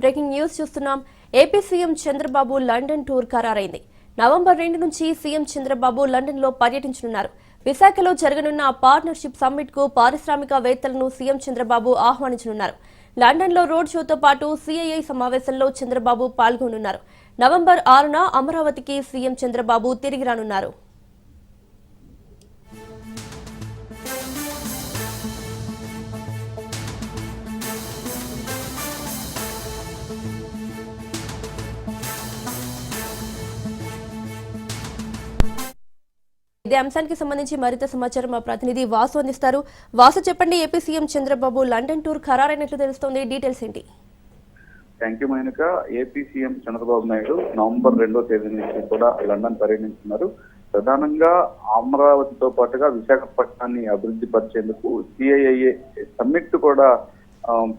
Breaking news చూస్తున్నాం. AP CM Chandrababu London tour ఖరారైంది. November రెండు నుంచి సీఎం చంద్రబాబు లండన్లో పర్యటించనున్నారు. విశాఖలో జరగనున్న పార్ట్నర్షిప్ సమ్మిట్కు పారిశ్రామికవేత్తలను సీఎం చంద్రబాబు ఆహ్వానించనున్నారు. లండన్లో రోడ్ షోతో పాటు సీఐఐ సమావేశంలో చంద్రబాబు పాల్గొనున్నారు. నవంబర్ ఆరున అమరావతికి సీఎం చంద్రబాబు తిరిగి రానున్నారు. ఇదే అంశానికి సంబంధించి మరింత సమాచారం మా ప్రతినిధి వాసు అందిస్తారు. వాసు చెప్పండి AP CM Chandrababu London tour ఖరారైనట్లు తెలుస్తోంది. డీటెయిల్స్ ఏంటి? Thank you Mounika. AP CM Chandrababu Naidu November రెండో తేదీ నుంచి కూడా లండన్ పర్యటించున్నారు ప్రధానంగా అమరావతితో పాటుగా విశాఖపట్నాన్ని అభివృద్ధి పరిచేందుకు సిఐఐఏ సమ్మిట్ కూడా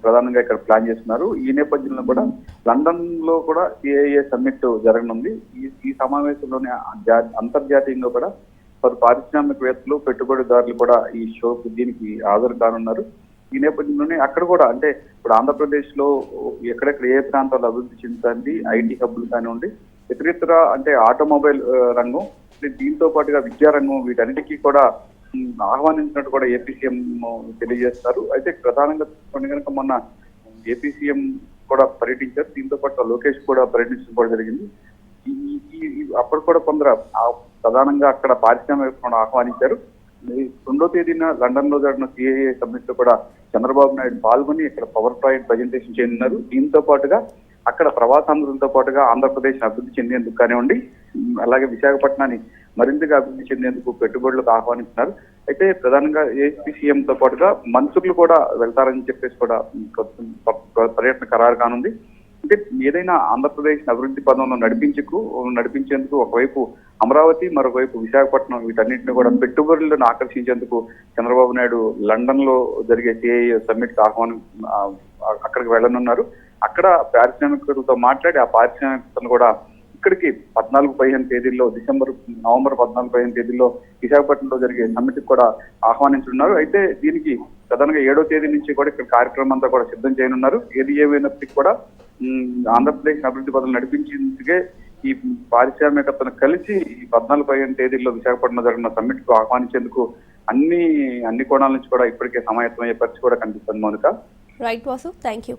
ప్రధానంగా ఇక్కడ ప్లాన్ చేస్తున్నారు. ఈ నేపథ్యంలో కూడా లండన్లో కూడా సిఐఏ సమ్మిట్ జరగనుంది. ఈ ఈ సమావేశంలోనే అంతర్జాతీయంగా కూడా పలు పారిశ్రామికవేత్తలు పెట్టుబడిదారులు కూడా ఈ షోకు దీనికి హాజరు కానున్నారు. ఈ నేపథ్యంలోనే అక్కడ కూడా అంటే ఇప్పుడు ఆంధ్రప్రదేశ్లో ఎక్కడెక్కడ ఏ ప్రాంతాలు అభివృద్ధి చెందుతుంది ఐటీ హబ్బులు కానివ్వండి ఇతరితర అంటే ఆటోమొబైల్ రంగం దీంతో పాటుగా విద్యారంగం వీటన్నిటికీ కూడా ఆహ్వానించినట్టు కూడా ఏపీ సీఎం తెలియజేస్తారు. అయితే ప్రధానంగా కనుక మొన్న ఏపీ సీఎం కూడా పర్యటించారు. దీంతో పాటు లోకేష్ కూడా పర్యటించడం కూడా జరిగింది. అప్పుడు కూడా కొందరు ప్రధానంగా అక్కడ పారిశ్రామిక ఆహ్వానించారు. రెండో తేదీన లండన్లో జరిగిన సిఐఏ సమ్మిట్లో కూడా చంద్రబాబు నాయుడు పాల్గొని ఇక్కడ పవర్ పాయింట్ ప్రజెంటేషన్ చేయనున్నారు. దీంతో పాటుగా అక్కడ ప్రవాసాంధ్రులతో పాటుగా ఆంధ్రప్రదేశ్ అభివృద్ధి చెందేందుకు కానివ్వండి అలాగే విశాఖపట్నాన్ని మరింతగా అభివృద్ధి చెందేందుకు పెట్టుబడులకు ఆహ్వానిస్తున్నారు. అయితే ప్రధానంగా ఏపీ సీఎం తో పాటుగా మంత్రులు కూడా వెళ్తారని చెప్పేసి కూడా పర్యటన ఖరారు కానుంది. అంటే ఏదైనా ఆంధ్రప్రదేశ్ అభివృద్ధి పదంలో నడిపించుకు నడిపించేందుకు ఒకవైపు అమరావతి మరొకవైపు విశాఖపట్నం వీటన్నింటిని కూడా పెట్టుబడులను ఆకర్షించేందుకు చంద్రబాబు నాయుడు లండన్లో జరిగే సిఐ సమ్మిట్ ఆహ్వానం అక్కడికి వెళ్ళనున్నారు. అక్కడ పారిశ్రామికులతో మాట్లాడి ఆ పారిశ్రామికతను కూడా ఇక్కడికి పద్నాలుగు పదిహేను తేదీల్లో డిసెంబర్ నవంబర్ పద్నాలుగు పదిహేను తేదీల్లో విశాఖపట్నంలో జరిగే సమ్మిట్ కూడా ఆహ్వానించనున్నారు. అయితే దీనికి ప్రధానంగా ఏడో తేదీ నుంచి కూడా ఇక్కడ కార్యక్రమం అంతా కూడా సిద్ధం చేయనున్నారు. ఏది ఏమైనప్పటికీ కూడా ఆంధ్రప్రదేశ్ అభివృద్ధి పథకం నడిపించేందుకే ఈ పారిశ్రామికతను కలిసి ఈ పద్నాలుగు పదిహేను తేదీల్లో విశాఖపట్నంలో జరిగిన సమ్మిట్కు ఆహ్వానించేందుకు అన్ని అన్ని కోణాల నుంచి కూడా ఇప్పటికే సమాయత్తమయ్యే పరిస్థితి కూడా కనిపిస్తుంది Mounika. Right Vasu thank you